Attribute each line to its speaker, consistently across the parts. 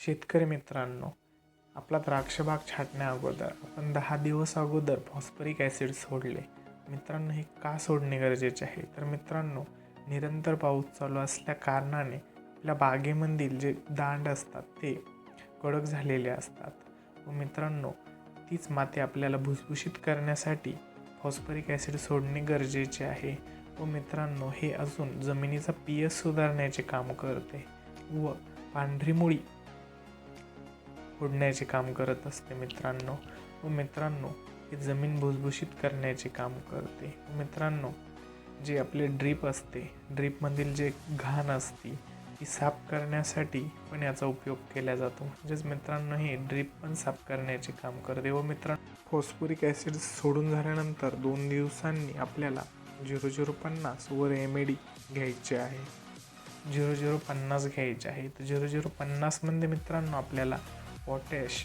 Speaker 1: शेतकरी मित्रांनो आपला द्राक्षबाग छाटण्या अगोदर आपण दहा दिवस अगोदर फॉस्फरिक ॲसिड सोडले. मित्रांनो हे का सोडणे गरजेचे आहे? तर मित्रांनो निरंतर पाऊस चालू असल्या कारणाने आपल्या बागेमधील जे दांड असतात ते कडक झालेले असतात. व मित्रांनो तीच माती आपल्याला भुसभुशीत करण्यासाठी फॉस्फरिक ॲसिड सोडणे गरजेचे आहे. व मित्रांनो हे अजून जमिनीचा पी एस सुधारण्याचे काम करते. व पांढरी मुळी फोडण्याचे काम करत असते मित्रांनो. व मित्रांनो हे जमीन भुसभुशीत करण्याचे काम करते. मित्रांनो जे आपले ड्रीप असते ड्रीपमधील जे घाण असते ती साफ करण्यासाठी पण याचा उपयोग केला जातो. म्हणजेच मित्रांनो हे ड्रीप पण साफ करण्याचे काम करते. व मित्रांनो फॉस्फोरिक ॲसिड सोडून झाल्यानंतर दोन दिवसांनी आपल्याला झिरो झिरो पन्नास व रेमेडी घ्यायचे आहे. झिरो झिरो पन्नास घ्यायचे आहे. तर झिरो झिरो पन्नासमध्ये मित्रांनो आपल्याला पोटॅश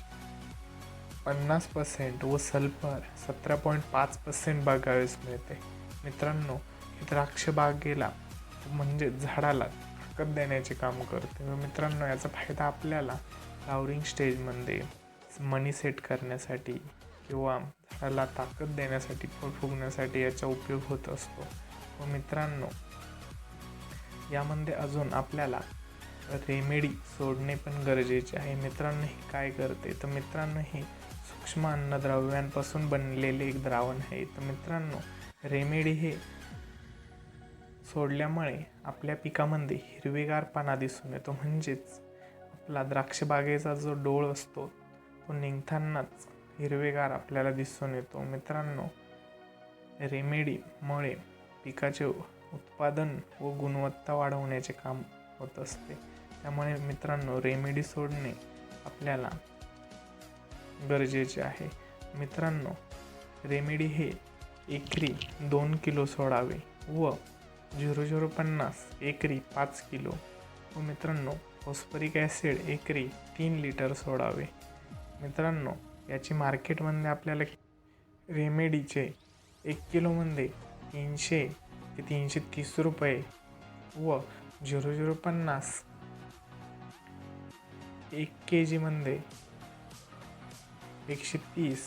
Speaker 1: पन्नास पर्सेंट व सल्फर सतरा पॉईंट पाच पर्सेंट बघावेस मिळते. मित्रांनो हे द्राक्ष बागेला म्हणजे झाडाला ताकद देण्याचे काम करते. व मित्रांनो याचा फायदा आपल्याला फ्लावरिंग स्टेजमध्ये मनी सेट करण्यासाठी किंवा झाडाला ताकद देण्यासाठी फळ फुगण्यासाठी याचा उपयोग होत असतो. व मित्रांनो यामध्ये अजून आपल्याला रेमेडी सोडणे पण गरजेचे आहे. मित्रांनो हे काय करते? तर मित्रांनो हे सूक्ष्म अन्नद्रव्यांपासून बनलेले एक द्रावण आहे. तर मित्रांनो रेमेडी हे सोडल्यामुळे आपल्या पिकामध्ये हिरवेगारपणा दिसून येतो. म्हणजेच आपला द्राक्षबागेचा जो डोळ असतो तो निघतानाच हिरवेगार आपल्याला दिसून येतो. मित्रांनो रेमेडीमुळे पिकाचे उत्पादन व गुणवत्ता वाढवण्याचे काम होत असते. त्यामुळे मित्रांनो रेमेडी सोडणे आपल्याला गरजेचे आहे. मित्रांनो रेमेडी हे एकरी दोन किलो सोडावे व झिरो झिरो पन्नास एकरी पाच किलो व मित्रांनो फॉस्फरिक ॲसिड एकरी तीन लिटर सोडावे. मित्रांनो याची मार्केटमध्ये आपल्याला रेमेडीचे एक किलोमध्ये तीनशे ते तीनशे तीस रुपये व झिरो झिरो पन्नास एक के जीमध्ये एकशे तीस.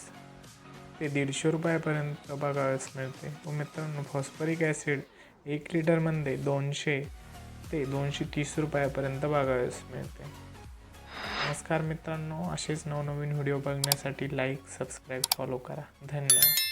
Speaker 1: ते दीडशे रुपयापर्यंत बघावयास मिळते. व मित्रांनो फॉस्फरिक ॲसिड एक लिटरमध्ये दोनशे ते दोनशे तीस रुपयापर्यंत बघावयास मिळते. नमस्कार मित्रांनो असेच नवनवीन व्हिडिओ बघण्यासाठी लाईक सबस्क्राईब फॉलो करा. धन्यवाद.